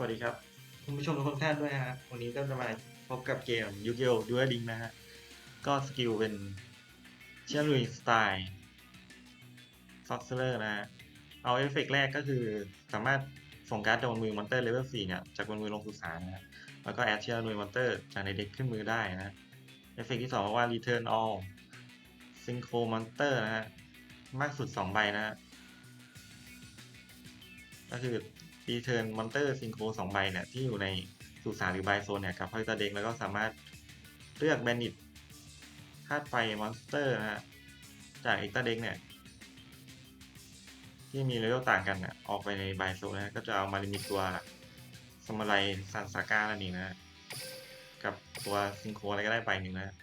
สวัสดีครับคุณผู้ชมทุกท่านด้วยฮะวันนี้ก็จะมาพบกับเกมยูกิโอดูอลิงนะฮะ ก็สกิลเป็นเชลลุยสไตล์ฟ็อกเซอร์นะฮะ เอาเอฟเฟกต์แรกก็คือสามารถส่งการ์ดจากบนมือมอนเตอร์เลเวล4เนี่ย จากบนมือลงสู่สารนะฮะ แล้วก็แอดเชลลุยมอนเตอร์ จากในเด็กขึ้นมือได้นะเอฟเฟกต์ที่สองบอกว่า Return All Synchro Monster นะฮะ มากสุด 2 ใบนะฮะก็คือ Return Monster Synchro 2ใบเนี่ยที่อยู่ในสุสานหรือไบโซนเนี่ยกับพอยตาเด็กแล้วก็สามารถเลือกแบนดิตธาตุไฟมอนสเตอร์นะฮะจากเอ็กตาเด็กเนี่ยที่มีเลเวลต่างกันเนี่ยออกไปในไบโซนนะก็จะเอามาลิมิตตัวสมาไลซันซาก้านั่นเองนะกับตัวซิงโครอะไรก็ได้ใบหนึ่งนะ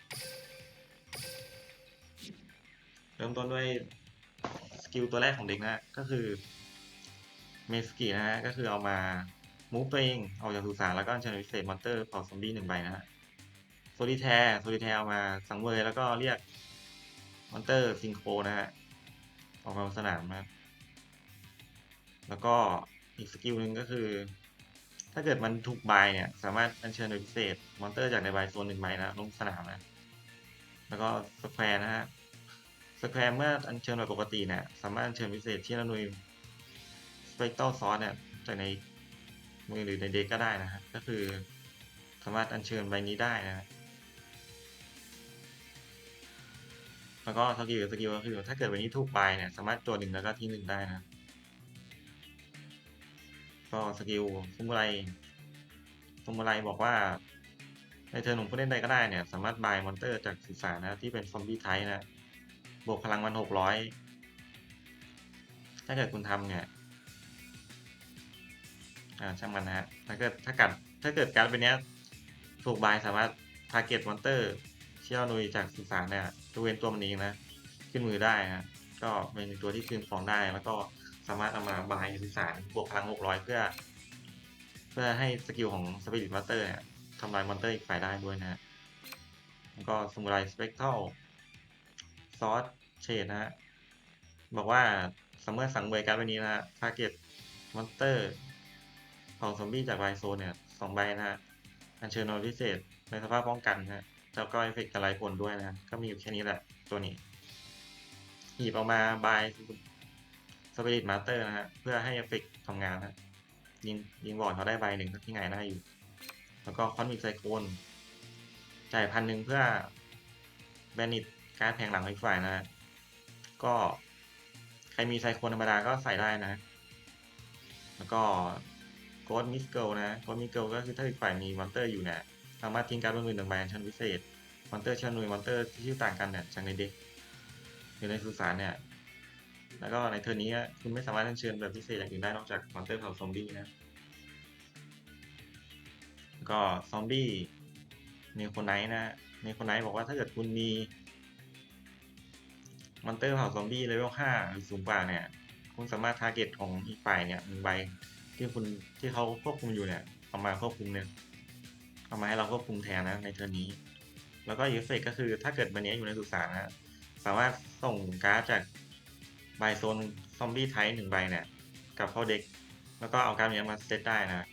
เริ่มต้นด้วยสกิลตัวแรกของเด็กนะก็คือ เมสกินะฮะก็คือเอามามูฟตัวเองออกจากสุสานแล้วก็เชิญวิเศษมอนเตอร์เผาซอมบี้หนึ่งใบนะฮะโซลิแทร์โซลิแทร์เอามาสังเวยแล้วก็เรียกมอนเตอร์ซิงโครนะฮะออกมาสนามนะแล้วก็อีกสกิลหนึ่งก็คือ ถ้าเกิดมันถูกใบเนี่ย สามารถอัญเชิญโดยพิเศษมอนเตอร์จากในใบโซนหนึ่งใบนะลงสนามนะแล้วก็สแควร์นะฮะสแควร์เมื่ออัญเชิญแบบปกติเนี่ยสามารถอัญเชิญพิเศษที่ระนุย สเปกเตอร์ซอสเนี่ยจากในมือหรือในเด็กก็ได้นะฮะก็คือสามารถอัญเชิญใบนี้ได้นะฮะแล้วก็สกิลสกิลก็คือถ้าเกิดใบนี้ถูกใบเนี่ยสามารถตัวหนึ่งแล้วก็ทิ้งหนึ่งได้นะก็สกิลฟุไรฟุไรบอกว่าในเทิร์นของผู้เล่นใดก็ได้เนี่ยสามารถบายมอนเตอร์จากสุสานนะที่เป็นซอมบี้ไทป์นะบวกพลังมันหกร้อยถ้าเกิดคุณทำเนี่ย อ่าช่างมันนะฮะถ้าเกิดถ้ากัดถ้าเกิดการดเป็นเนี้ยถูกบายสามารถทาร์เก็ตมอนเตอร์เชี่ยวนุยจากสุสานเนี่ยตัวเวนตัวมันเองนะ ขึ้นมือได้ฮะก็เป็นตัวที่คืนของได้แล้วก็สามารถเอามาบายสุสานบวกพลังหกร้อยเพื่อ เพื่อให้สกิลของสปิริตมอนเตอร์เนี่ยทำลายมอนเตอร์อีกฝ่ายได้ด้วยนะฮะแล้วก็สมุไรสเปกเทลซอสเชดนะฮะบอกว่าสมมติสังเวยการ์ดใบนี้นะฮะทาร์เก็ตมอนเตอร์ องซอมบี้จากไบโซนเนี่ยสองใบนะฮะ อัญเชิญโนพิเศษในสภาพป้องกันนะฮะแล้วก็เอฟเฟกต์กระไรผลด้วยนะ ก็มีอยู่แค่นี้แหละตัวนี้ หยิบออกมาบายสปิริตมาสเตอร์นะฮะ เพื่อให้เอฟเฟกต์ทำงานนะยิงยิงบอร์ดเขาได้ใบหนึ่งที่ไงหน้าอยู่ แล้วก็คอนมิกไซโคนจ่ายพันหนึ่งเพื่อแบนิตการแทงหลังอีกฝ่ายนะฮะก็ใครมีไซโคนธรรมดาก็ใส่ได้นะ แล้วก็ โกดมิสเกิลนะโกดมิสเกิลก็คือถ้าอีกฝ่ายมีมอนเตอร์อยู่เนี่ยสามารถทิ้งการ์ดบนมือหนึ่งใบอัญเชิญพิเศษมอนเตอร์ชิญนุยมอนเตอร์ที่ชื่อต่างกันเนี่ยจากในเด็กหรือในสุสานเนี่ยแล้วก็ในเทอร์นี้คุณไม่สามารถเชิญแบบพิเศษอย่างอื่นได้นอกจากมอนเตอร์เผาซอมบี้นะก็ซอมบี้เนโคไนท์นะเนโคไนท์บอกว่าถ้าเกิดคุณมีมอนเตอร์เผาซอมบี้เลเวลห้าหรือสูงกว่าเนี่ย คุณสามารถทาร์เก็ตของอีกฝ่ายเนี่ยหนึ่งใบ ที่คุณที่เขาควบคุมอยู่เนี่ยเอามาควบคุมเนี่ยเอามาให้เราควบคุมแทนนะในเทอร์นี้ แล้วก็อีเฟกก็คือถ้าเกิดใบนี้อยู่ในสุสานนะสามารถส่งการ์ดจากใบโซนซอมบี้ไทป์หนึ่งใบเนี่ยกับเข้าเด็ก แล้วก็เอาการ์ดนี้มาเซตได้นะ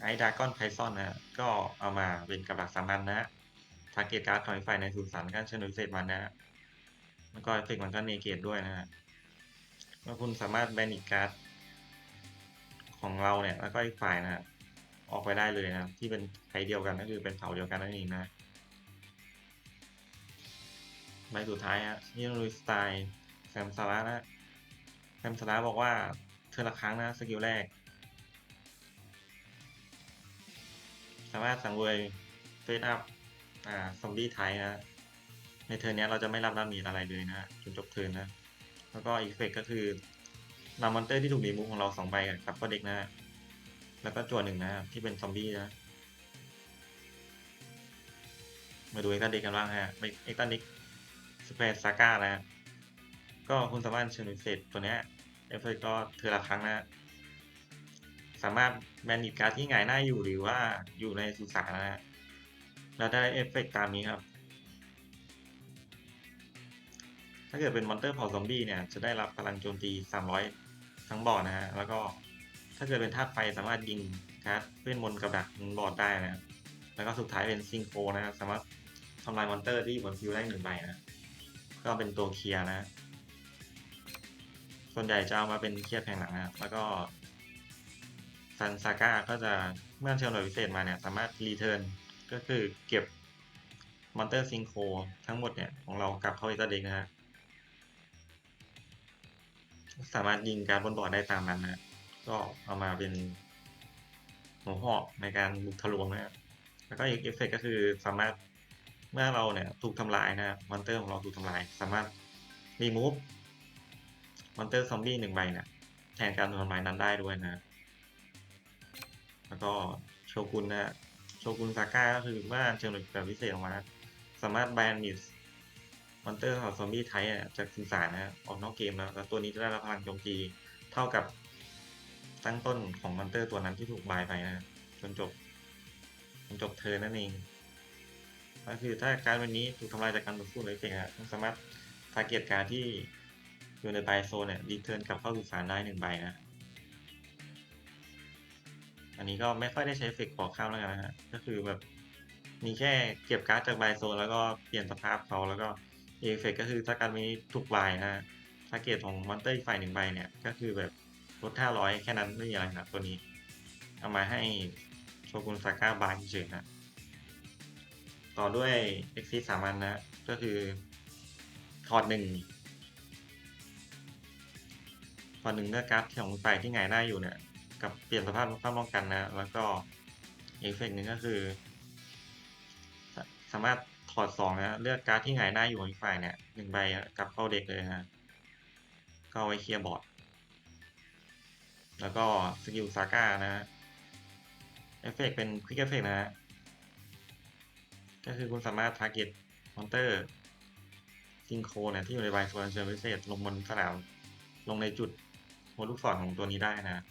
ไอดากอนไพซอนนะก็เอามาเป็นกับดักสามัญนะฮะทาร์เก็ตการ์ดของอีกฝ่ายในสุสานก็เชิญพิเศษมันนะแล้วก็เอฟเฟกมันก็เนเกตด้วยนะฮะ แล้วคุณสามารถแบนอีกการ์ดของเราเนี่ยแล้วก็อีกฝ่ายนะฮะออกไปได้เลยนะที่เป็นไทเดียวกันก็คือเป็นเผ่าเดียวกันนั่นเองนะใบสุดท้ายฮะนี่ลุยสไตล์แซมซาระนะแซมซาระบอกว่าเธอละครั้งนะสกิลแรก สามารถสังเวยเฟสอัพอ่าซอมบี้ไทยนะในเทิร์นี้เราจะไม่รับดาเมจอะไรเลยนะจนจบเทิร์นนะ แล้วก็อีกเฟกก็คือนำมอนเตอร์ที่ถูกรีมูฟของเราสองใบกับก็เด็กนะแล้วก็จวดหนึ่งนะที่เป็นซอมบี้นะ มาดูเอ็กตันเด็กกันบ้างฮะเอ็กตันเด็กสเปซซาก้านะ ก็คุณสามารถเชิญวิเศษตัวนี้เอฟเฟกก็เธอละครั้งนะ สามารถแบนดิตการ์ดที่หงายหน้าอยู่หรือว่าอยู่ในสุสานนะฮะแล้วได้เอฟเฟกต์ตามนี้ครับาเกิดเป็นมอนเตอร์เผาซอมบี้เนี่ยจะได้รับพลังโจมตี 300 ทั้งบอร์ดนะฮะ แล้วก็ถ้าเกิดเป็นธาตุไฟสามารถยิงการ์ดเวทมนต์กับดักบอร์ดได้นะครับ แล้วก็สุดท้ายเป็นซิงโครนะครับสามารถทำลายมอนเตอร์ที่อยู่บนฟิวได้หนึ่งใบนะ ก็เป็นตัวเคลียร์นะ ส่วนใหญ่จะเอามาเป็นเคลียร์แผงหลังนะแล้วก็ซันซาก้าก็จะเมื่อเชิญหน่วยพิเศษมาเนี่ยสามารถรีเทิร์นก็คือเก็บมอนเตอร์ซิงโครทั้งหมดเนี่ยของเรากลับเข้าอีตาเด็กนะฮะ สามารถยิงการบนบอร์ดได้ตามนั้นนะก็เอามาเป็นหัวหอกในการบุกทะลวงนะครับแล้วก็อีกเอฟเฟกก็คือสามารถเมื่อเราเนี่ยถูกทำลายนะมอนเตอร์ของเราถูกทำลาย สามารถรีมูฟมอนเตอร์ซอมบี้หนึ่งใบเนี่ยแทนการถูกทำลายนั้นได้ด้วยนะ แล้วก็โชกุนนะโชกุนซาก้าก็คือเมื่อเชิญหน่วยแบบพิเศษออกมา สามารถแบนมิส มอนเตอร์ของซอมบี้ไทยอะจากสื่อสารนะออกนอกเกมแล้วแล้วตัวนี้จะได้รับพลังโจมตีเท่ากับตั้งต้นของมอนเตอร์ตัวนั้นที่ถูกบายไปนะจนจบจนจบเธอนั่นเองก็คือถ้าการวันนี้ถูกทำลายจากการต่อสู้เลยเองอะสามารถทาร์เก็ตการที่อยู่ในบายโซนเนี่ยรีเทิร์นกลับเข้าสื่สารได้หนึ่งใบนะอันนี้ก็ไม่ค่อยได้ใช้เฟกบอข้ามแล้วกันนะฮะก็คือแบบมีแค่เก็บการ์ดจากใบโซนแล้วก็เปลี่ยนสภาพเขาแล้วก็ เอฟเฟกก็คือถ้าการมีทุกใบนะฮะถ้าเกตของมอนเตอร์อีกฝ่ายหนึ่งใบเนี่ย ก็คือแบบลดห้าร้อยแค่นั้นไม่มีอะไรนะตัวนี้ เอามาให้โชกุนซาก้าบายเฉยนะ ต่อด้วยเอ็กซิสามันนะ ก็คือถอดหนึ่งถอดหนึ่งเลือกการ์ดของฝ่ายที่หงายหน้อยู่เนี่ย กับเปลี่ยนสภาพความป้องกันนะ แล้วก็เอฟเฟกต์หนึ่งก็คือสสามารถ ถอดสองนะเลือกการ์ดที่หงายหน้าอยู่ของอีกฝ่ายเนี่ยหนึ่งใบกับเข้าเด็กเลยนะก็ไว้เคลียร์บอร์ด แล้วก็สกิลซาก้านะฮะเอฟเฟกต์เป็นควิกเอฟเฟกต์นะฮะก็คือคุณสามารถทาร์เก็ตมอนเตอร์ซิงโครเนี่ยที่อยู่ในใบโซนเชิญพิเศษ ลงบนสนามลงในจุดหัวลูกศรของตัวนี้ได้นะ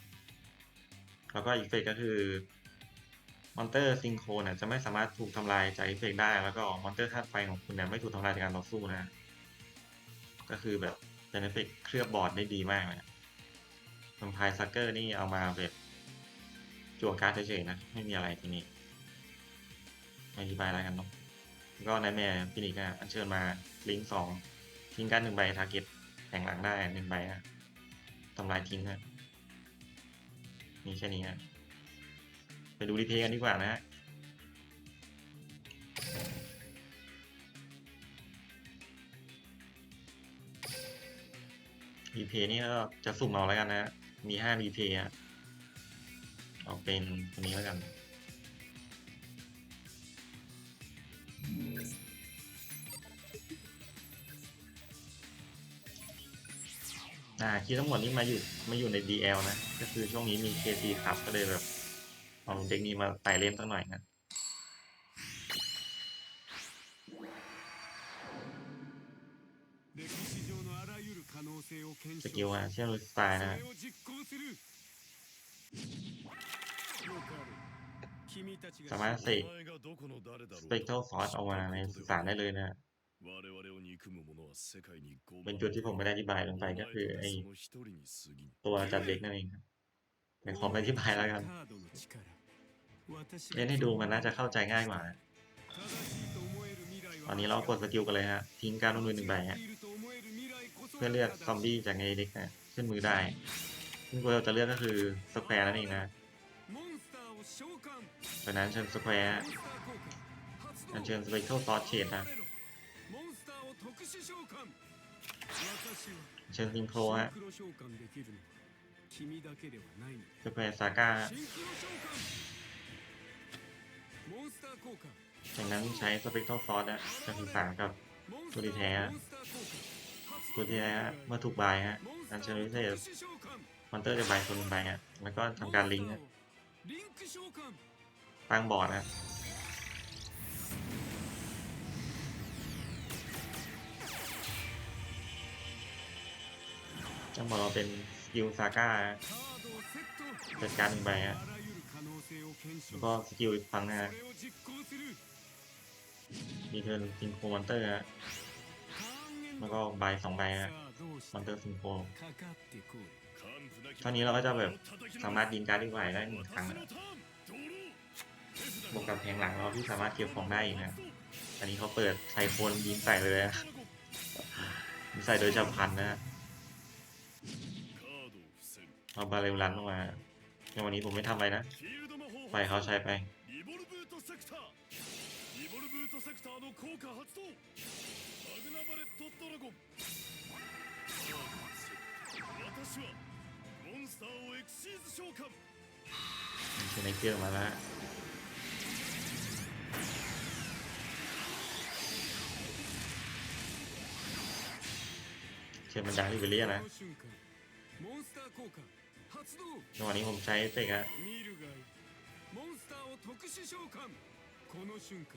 แล้วก็อีกเฟกก็คือ มอนเตอร์ซิงโครเนี่ยจะไม่สามารถถูกทำลายจากอีเฟกได้ แล้วก็มอนเตอร์ธาตุไฟของคุณเนี่ยไม่ถูกทำลายจากการต่อสู้นะ ก็คือแบบเป็นเอฟเฟกเคลือบบอร์ดได้ดีมากเลยทำพายซักเกอร์นี่เอามาแบบจั่วการ์ดเฉยๆนะ ไม่มีอะไรทีนี้ไม่อธิบายอะไรกันเนาะก็ในแม่ฟินิกอะอัญเชิญมาลิงก์สองทิ้งการหนึ่งใบทาร์เก็ตแข่งหลังได้หนึ่งใบนะทำลายทิ้งนะมีแค่นี้นะ ดูรีเพย์กันดีกว่านะฮะรีเพย์นี่ก็จะสุ่มเอาแล้วกันนะฮะมีห้ารีเพย์อะเอาเป็นตัวนี้แล้วกัน อ่าคีย์ทั้งหมดนี้มาอยู่มาอยู่ใน DL นะ ก็คือช่วงนี้มี KT ครับก็เลยแบบ เอาเด็กนี้มาไต่เล่มสักหน่อยนะสกิลอะเชื่อมตายนะสามารถเสกสเปกเท่าซอสออกมาในสารได้เลยนะเป็นจุดที่ผมไม่ได้อธิบายลงไปก็คือไอตัวจัดเด็กนั่นเองครับเป็นขอไมอธิบายแล้วกัน เล่นให้ดูมันน่าจะเข้าใจง่ายกว่า ตอนนี้เรากดสกิลกันเลยฮะ ทิ้งการลงมือหนึ่งใบฮะ เพื่อเลือกซอมบี้จากไอเด็กนะขึ้นมือได้ ซึ่งเราจะเลือกก็คือสแควร์นั่นเองนะดังนั้นเชิญสแควร์อัเชิญสเปเชียลซอสเชดนะเชิญซิงโครฮะสแควร์ซาก้า จากนั้นใช้สเปกทรัลฟอร์สนะจะสื่อสามกับตัวที่แท้ตัวที่แท้เมื่อถูกบายฮะอันเชอร์วิเศษมอนเตอร์จะบายคนหนึ่งบายฮะแล้วก็ทำการลิงก์นะตั้งบอร์ดนะจังหวะเราเป็นสกิลซาก้าจัดการหนึ่งใบฮะ แล้วก็สกิลอีกครั้งนะฮะมีเทิร์นซิงโครมอนเตอร์ฮะแล้วก็ใบสองใบฮะมอนเตอร์ซิงโครตอนนี้เราก็จะแบบสามารถยิงการที่ไหวได้หนึ่งครั้งบวกกับแผงหลังเราที่สามารถเก็บของได้อีกนะอันนี้เขาเปิดไซโฟนยิงใส่เลยใส่โดยจำพันนะฮะเอาบาเรลลันลงมาในวันนี้ผมไม่ทำอะไรนะ フィールド魔法 ปล่อยเขาใช้ไป リボルブートセクターリボルブートセクターの効果発動マグナバレットドラゴンカードを伏せる私はモンスターをエクシーズ召喚 เชนไนเกอร์มาแล้วฮะเชนมันดังลิเบเรียนะ この瞬間モンスター効果発動 ในวันนี้ผมใช้เอฟเฟกต์ฮะ 見るがいい モンスターを特殊召喚この瞬間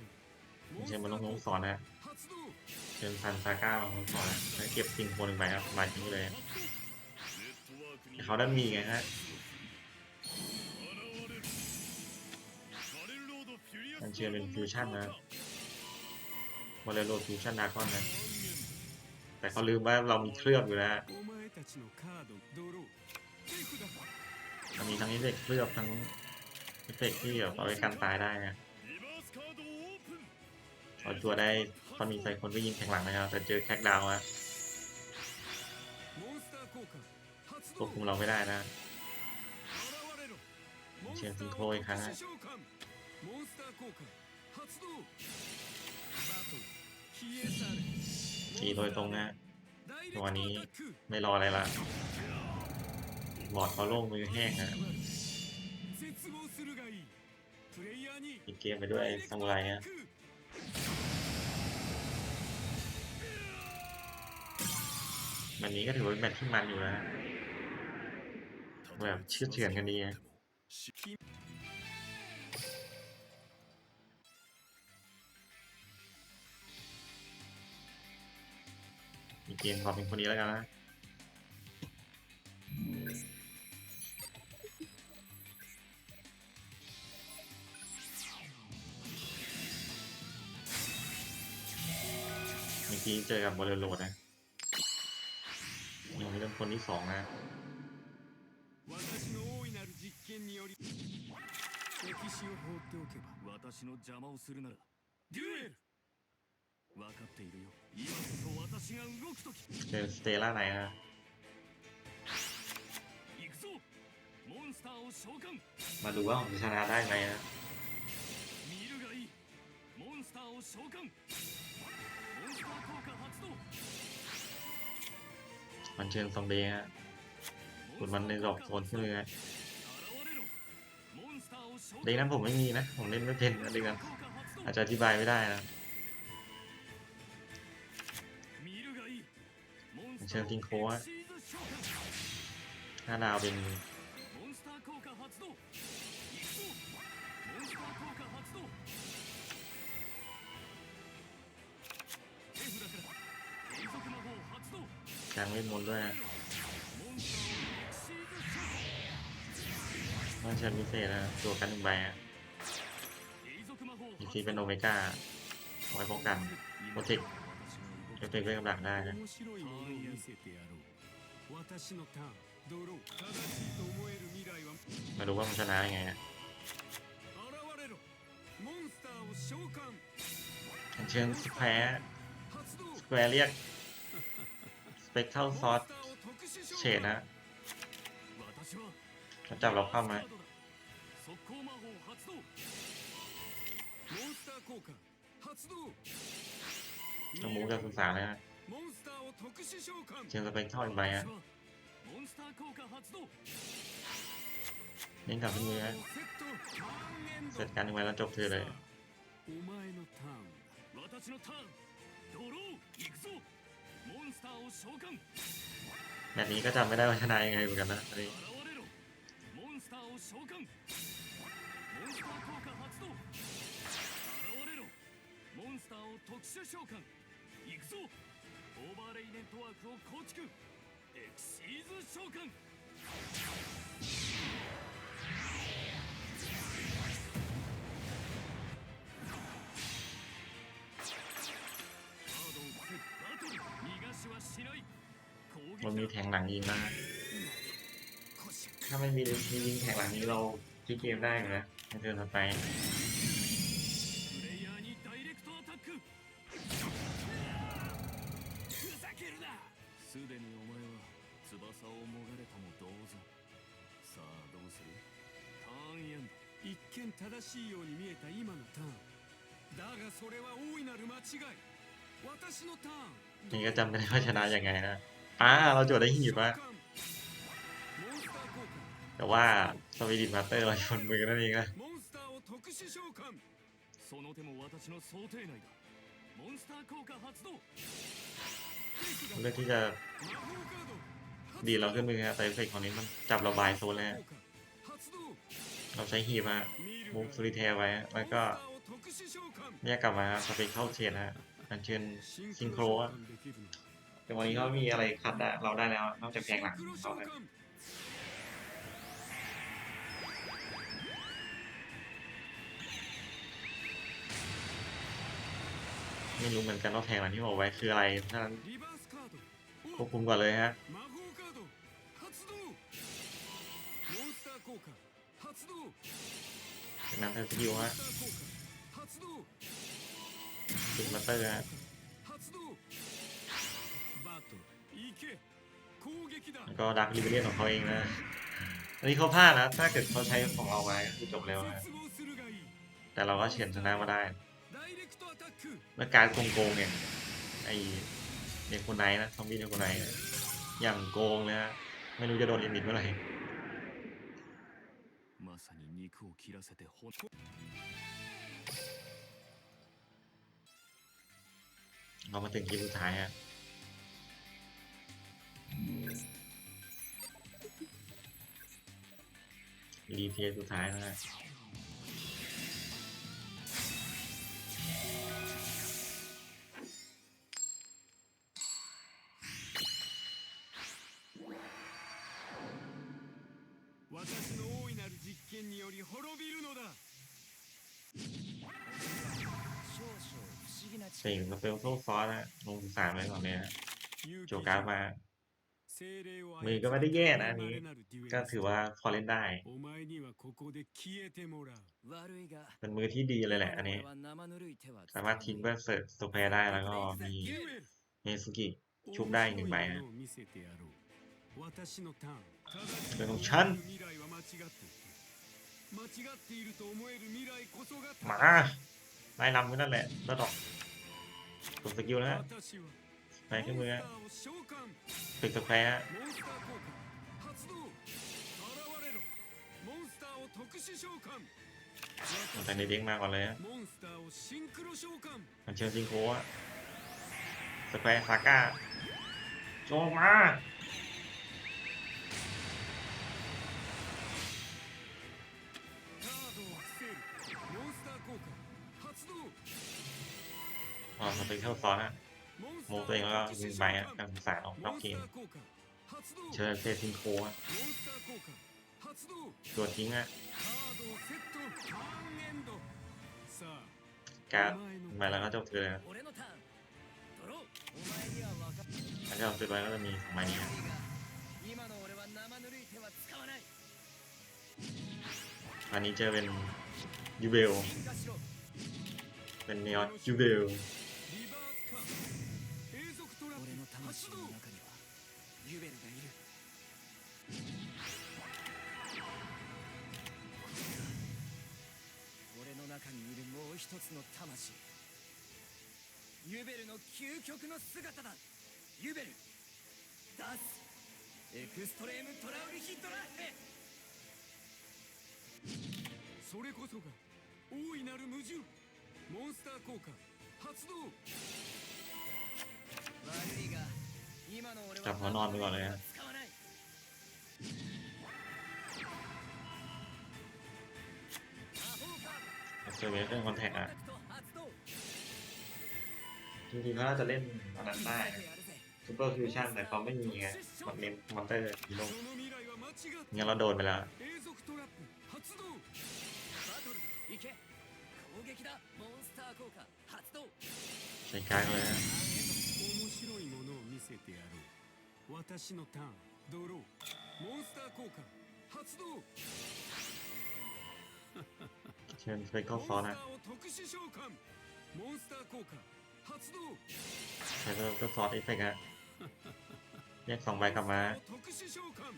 ไม่ชมันต้องลงสอนนะ発動เชิญพันซาก้ามาลงสอนนะแล้เก็บสิ่งคนไปครับมาทิ้งเลยเขาได้มีไงฮะอันเชิญเป็นฟิวชั่นนะมาเลโรฟิวชั่นดาร์คอนนะแต่เขาลืมว่าเรามีเคลือบอยู่แล้วมีทั้งนี้เด็กเคลือบทั้ง ไม่เตะที่แบบเอาไปกันตายได้นะพอตัวได้ตอนมีไซคนก็ยิงแข่งหลังนะครับ แต่เจอแคคดาวอะควบคุมเราไม่ได้นะเชียงซิงโคอีกครั้งฮะตีโดยตรงนะตัวนี้ไม่รออะไรละบอดเขาโล่งมือแห้งนะ ปิดเกมไปด้วยซามูไรฮะวันนี้ก็ถือว่าเป็นแมตช์ที่มันอยู่นะแบบเชื่อเฉือนกันดีนะมีเกมขอเป็นคนนี้แล้วกันนะ กี้เจอกับบอลโลดนะยังไม่เริ่มคนที่สองนะ 私の大いなる実験により歴史を放っておけば私の邪魔をするならデュエル分かっているよ今こそ私が動く時 เจอสเตล่าไหนฮะ 行くぞモンスターを召喚 มาดูว่าผมจะชนะได้ไหมฮะ 見るがいいモンスターを召喚 มันเชิญซอมบี้ฮะขุดมันในดอกโซนขึ้นเลยดีนั้นผมไม่มีนะ ผมเล่นไม่เป็นเด็กนั้นอาจจะอธิบายไม่ได้นะเชิญทิงโค้ดห้าดาวเป็น แลางเล่นมนด้วยต้องใช้มิเศษนะตัวกันหนึ่งใบอะอีกทีเป็นโอเมก้าไว้ป้องกันโปรติกจะเป็นเรื่องกำลังได้นะมาดูว่ามันชนะยังไงนะเชิญแพ้ แควเรียกสเปกเท่าซอสเฉดนะจับเราเข้าไหมต้องมูกับศึกษาเลยนะเจะสเปกเท่าอีกใบฮะเล่นกับพี่มือเสร็จการหนึ่งใแล้วจบเธอเลย お前のターンだ私のターンドロー行くぞモンスターを召喚 แมตช์นี้ก็จำไม่ได้ว่าชนะยังไงเหมือนกันนะอันนี้ 現れろモンスターを召喚モンスター効果発動現れろモンスターを特殊召喚行くぞオーバーレイネットワークを構築エクシーズ召喚 มัน 撃 มี だ แทงหลังยิงนะ ถ้าไม่มีมีลิงก์แข่งหลังนี้เราที่เกมได้อยู่นะในเทิร์นต่อไป プレイヤーにダイレクトアタックふざけるなすでにお前は翼をもがれたも同然さあどうするターンエンド一見正しいように見えた今のターンだがそれは大いなる間違い私のターン นี่ก็จำไม่ได้ว่าชนะยังไงนะ อ่าเราจดได้หีบมาแต่ว่าสวีดิมาเตอร์เราชนมือกันนั่นเองนะเลือกที่จะดีเราขึ้นมือฮะแต่เอฟเฟกต์ของนี้มันจับระบายโซนแล้วเราใช้หีบฮะมุกสุริเทไว้ แล้วก็เนี่ยกลับมาสเปคเข้าเชนฮะอันเชิญซิงโคร แต่วันนี้เขามีอะไรคัดเราได้แล้ว นอกจากแพงหลังเขาเลยไม่รู้เหมือนกันว่าแพงหลังที่บอกไว้คืออะไรถ้านั้นควบคุมก่อนเลยฮะจากนั้นเธอสกิวฮะจุดมาเตอร์ฮะ ก็ดักลิเบเรียนของเขาเองนะ อันนี้เขาพลาดนะ ถ้าเกิดเขาใช้ของเราไว้ก็จบแล้วนะแต่เราก็เฉือนชนะมาได้ แล้วการโกงเนี่ย ไอ้เนโคไนนะ ซอมบี้เนโคไนอย่างโกงเลยฮะ ไม่รู้จะโดนลิมิตเมื่อไหร่เรามาถึงคิวสุดท้ายฮะ รีเพลย์สุดท้ายนะฮะ 私の大いなる実験により滅びるのだ少々不思議な สิ่ง 力 สเปลโซฟอสนะลงสื่อสารไว้ก่อนเลยฮะ 勇 โจ 気 การ์ดมา 精霊を มือก็ไม่ได้แย่นะอันนี้ ก็ถือว่าพอเล่นได้ เป็นมือที่ดีเลยแหละ อันนี้ สามารถทิ้งเบอร์เสิร์ฟสุเพรได้แล้วก็มีเมซุกิชุบได้หนึ่งใบนะเป็นของฉันมาไล่ลำกันนั่นแหละแล้วดอสกิลแล้ว ไปขึ้นมือตึกตะแคร์แต่ในเด้งมากกว่าเลยฮะมันเชื่อซิงโคอะสแควร์ซาก้าโจมมาอ๋อสเปเชียลซอนฮะ มูตัวเองแล้วก็วิ่งไปครับารสายออกนอกเกมเชิญเซซินโคตัวทิ้งอะการมาแล้วก็จบเลยนะถ้าจบเสร็จไปก็จะมีของมันนี้อันนี้จะเป็นยูเบล เป็นเนออนยูเบล 発動の中にはユベルがいる。俺の中にいるもう一つの魂。ユベルの究極の姿だ。ユベルダスエクストレームトラウリヒドラッヘそれこそが大いなる矛盾。モンスター効果発動。 จับหัวนอนไปก่อนเลยฮะเจอร์เวสเรื่องคอนแทคอะจริงๆเขาน่าจะเล่นอันนั้นได้ซูเปอร์ฟิวชั่นแต่เขาไม่มีไงมันเน้นมอนเตอร์ฮีโร่งั้นเราโดนไปแล้วใช้การเลยฮะ 白いものを見せてやろう私のターンドロー モンスター効果発動 เชิญสเปกเกิ モ ล ンス ฟอ タ ร์นะ ーを特殊召喚モンスター効果発動 ใช้สเปกเกิลฟอร์เอฟเฟกต์ฮะแยกสองใบกลับมา モンスターを特殊召喚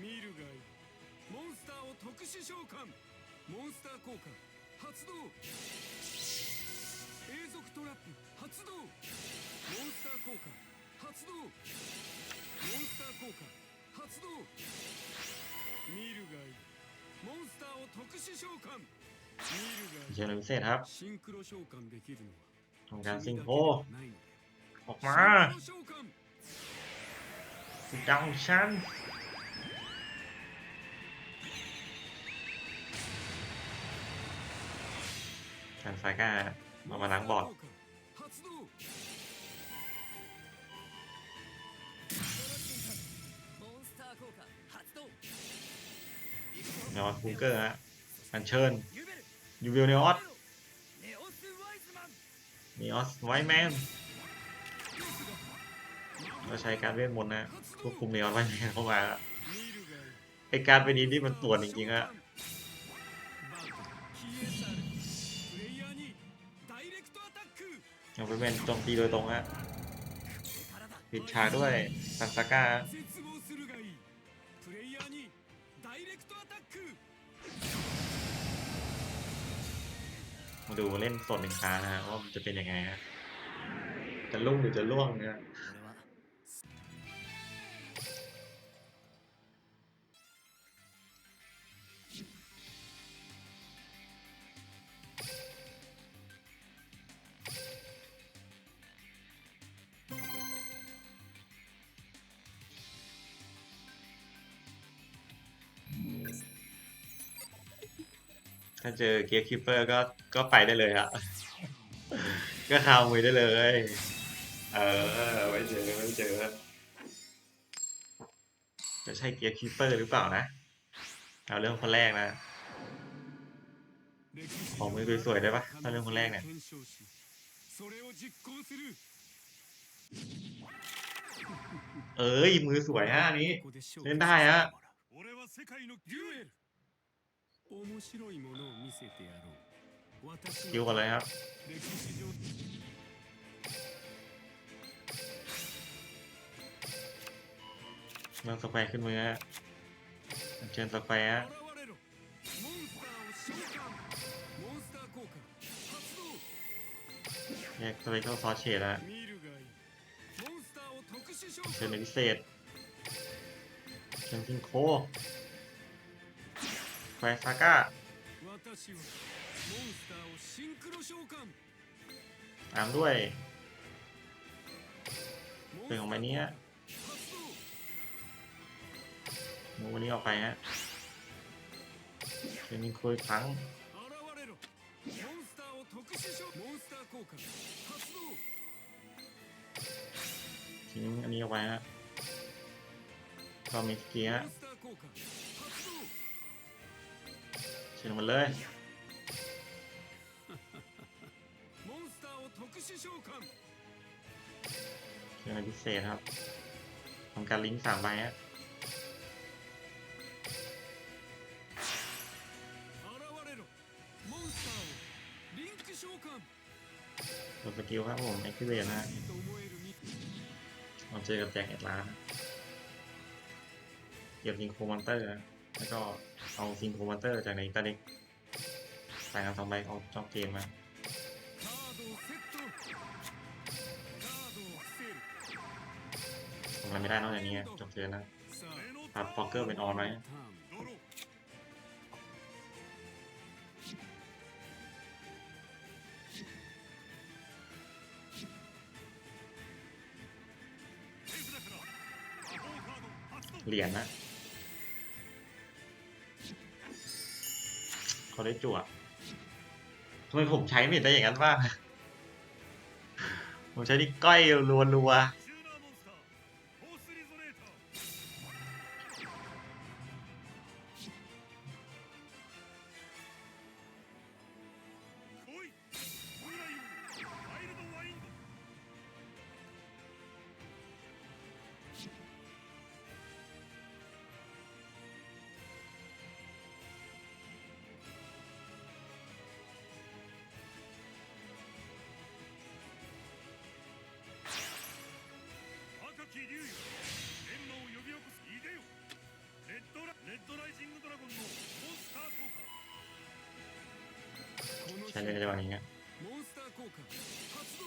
見るがいいモンスターを特殊召喚モンスター効果発動永続トラップ発動 モンスター効果発動モンスター効果発動見るがいいモンスターを特殊召喚見るがいい เชิญพิเศษครับ シンクロ召喚できるのは ทำการซิง 君だ โค けではないので ออก シ มา ンクロ召喚 ดังชันการไฟก้ามามาล้างบอร์ด นอนคุงเกอร์ฮะอันเชิญยูวิลเนออสมีออสไวแมนเราใช้การเวทมนต์นะควบคุมเนออสไวแมนเข้ามาไอการเป็นนี้นี่มันตรวจจริงๆอะเอาไปเป็นโจมตีโดยตรงฮะปิดฉากด้วยซันซาก้า มาดูเล่นสดหนึ่งครั้งนะฮะว่ามันจะเป็นยังไงฮะจะลุ่งหรือจะล่วงนะ ถ้าเจอเกียร์คิปเปอร์ก็ก็ไปได้เลยครับก็ข่าวมือได้เลย เออไว้เจอไว้เจอ จะใช่เกียร์คิปเปอร์หรือเปล่านะ เอาเรื่องคนแรกนะ ของมือสวยๆได้ปะถ้าเรื่องคนแรกเนี่ยเอ้ย มือสวยฮะนี้ เล่นได้ฮะ 面白いものを見せてやろう私 คิวก่อนเลยครับ 歴史上 เมืองสแควร์ขึ้นมือฮะเชิญสแควร์ฮะ 現れろモンスターを召喚モンスター効果発動 แยกสเปเชียลซอสเชดฮะ 見るがいいモンスターを特殊召 เชิญ 喚 เป็นพิเศษ เชิญซิงโค ไปซาก้าตามด้วยเป็นของใบนี้ฮะมูนี้ออกไปฮะเป็นมีคุยพังทิ้งอันนี้เอาไว้ฮะก็มีเกียร์ ชิญมันเลย モンスターを特殊召喚 เชิญเป็นพิเศษครับทำการลิงก์สามใบฮะ 現れろモンスターをリンク召喚 กดสกิลครับผมแอคทีเวทนะฮะ いいと思えるみ เราเจอกับแจ็คเอ็ดลาสเก็บซิงโครมอนเตอร์นะแล้วก็ เอาซิงโคมานเตอร์จากในกาเล็กใส่น้นสองใบออกจอบเกมมาทำอะไรไม่ได้นอกจากนี้จบเกมนะปรับฟอกเกอร์เป็นออนไหมเหรียญนะ เขาได้จั่วทำไมผมใช้ไม่ได้อย่างนั้นบ้างผมใช้ที่ก้อยรัวๆ ใช้เล่นได้วันนี้เนี่ย モンスター効果発動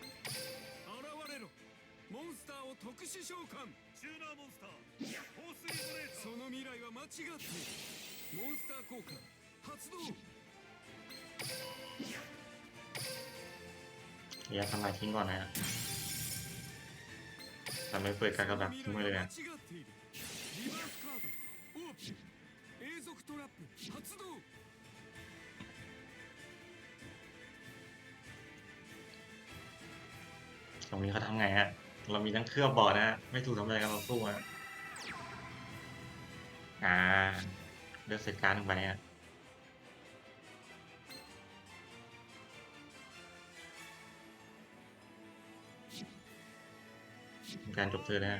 現れろモンスターを特殊召喚チューナーモンスターフォースリゾネータその未来は間違っているモンスター効果発動 เรียกทำลายทิ้งก่อนนะฮะ ทำให้เปิดการกระดักมือนะตรงนี้เขาทำไงฮะ เรามีทั้งเครื่องบอร์ดนะฮะ ไม่ถูกทำอะไรกันเราสู้ฮะ อ่าเลือกเสร็จการไปฮะ การจบเธอแล้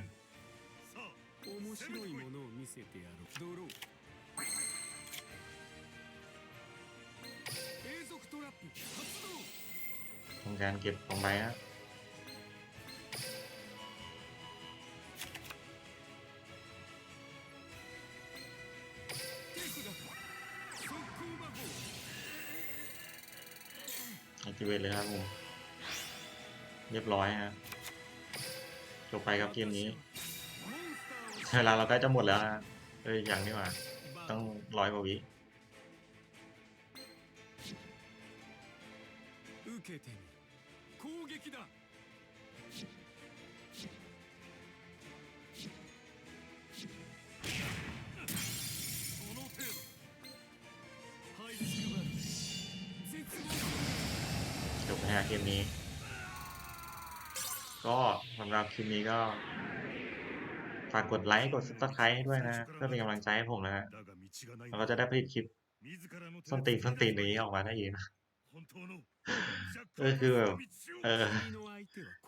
ทำการเก็บของไบนะแอคทีเวทเลยครับผม เรียบร้อยฮะ จบไปครับเกมนี้เวลาเราใกล้จะหมดแล้วนะเอ้ยอย่างนี้ว่าต้องร้อยกว่าวิจบนะฮะเกมนี้ ก็สำหรับคลิปนี้ก็ ฝากกดไลค์กดซับสไครต์ด้วยนะเพื่อเป็นกำลังใจให้ผมนะฮะเราจะได้ผลิตคลิปส้นตีนส้นตีนนี้ออกมาได้อีกนะเออคือแบบเออ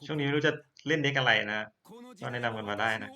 ช่วงนี้ไม่รู้จะเล่นเด็กอะไรนะก็แนะนำกันมาได้นะ